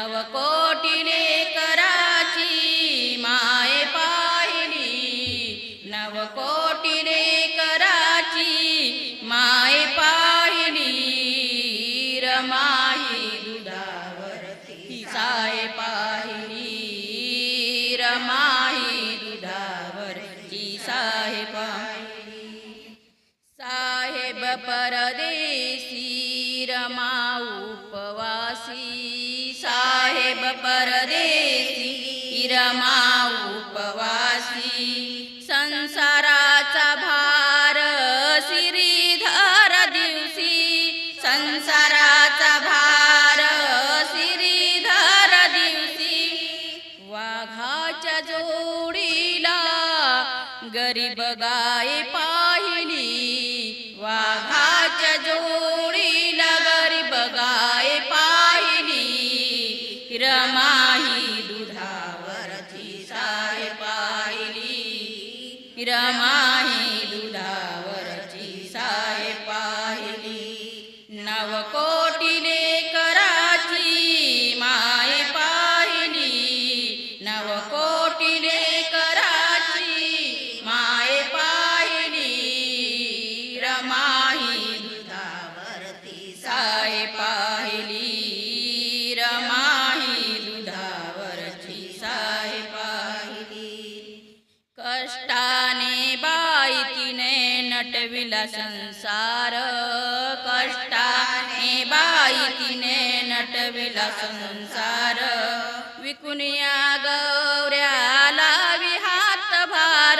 नवकोटीने कराची माय पाहिली. नवकोटीने कराची माय पाहिली. रमाई दुधावरती साय पाहिली. रमाई दुधावरती साय पाहिली. साहेब परदेशी रमा उपवासी साहेब परदेसी रमा उपवासी संसाराचा भार श्रीधर दिवशी संसाराचा भार श्रीधर दिवशी वाघाच्या जोडीला गरीब गाय पा रमाही दुधावरची साय पाहिली. नवकोटीने कराची माय पाहिली. नवकोटीने कराची माय पाहिली. रमा संसार कष्टाने बाई तिने नटविला संसार. विकुनिया गौऱ्याला विहात भार.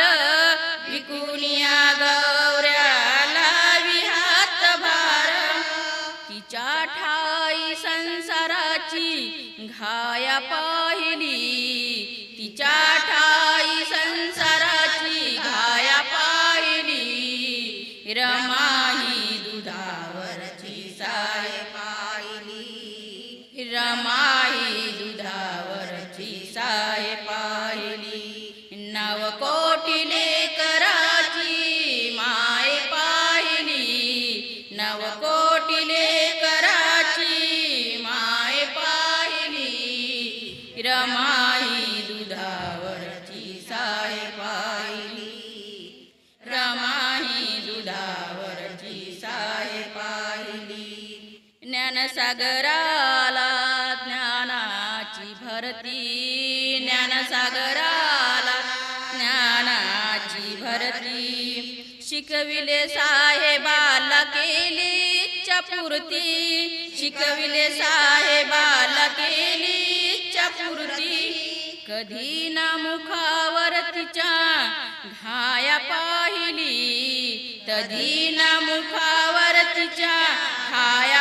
विकुनिया गौऱ्याला विहात भार. तिच्या ठाई संसाराची घाया पाहिली. पाहिली नवकोटीने माय पाहिली. नवकोटीने कराची माय पाहिली. रमाई दुधावरची साय पाहिली. रमाई दुधावरची साय पाहिली. ज्ञानसागराला ज्ञानाची भरती. ज्ञानसागरा शिकविले साहेबाला केली इच्छा पूर्ती. शिकविले साहेबाला केली इच्छा पूर्ती. कधी ना मुखावर तिच्या घाया पाहिली. तधी ना मुखावर तिच्या घाया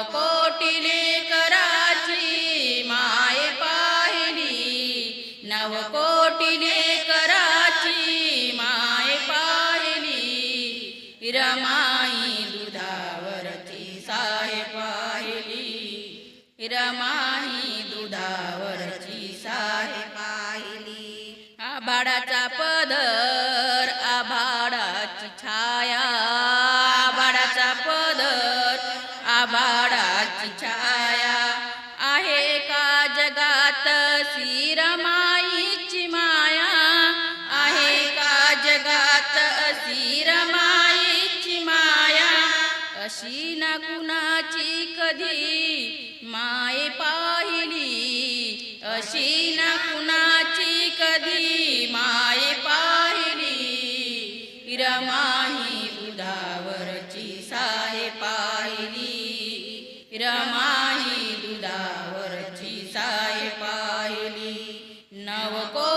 नवकोटीले कराची माय पाहिली. नवकोटीले कराची माय पाहिली. रमाई दुधावरची साय पाहिली. रमाई दुधावरची साय पाहिली. आबाडाचा आभाडाची छाया आहे का जगात सीरमाईची माया? आहे का जगात सीरमाईची माया? अशी ना कुणाची कधी माय पाहिली? अशी रमाई दुधावरची साय पाहिली. नवको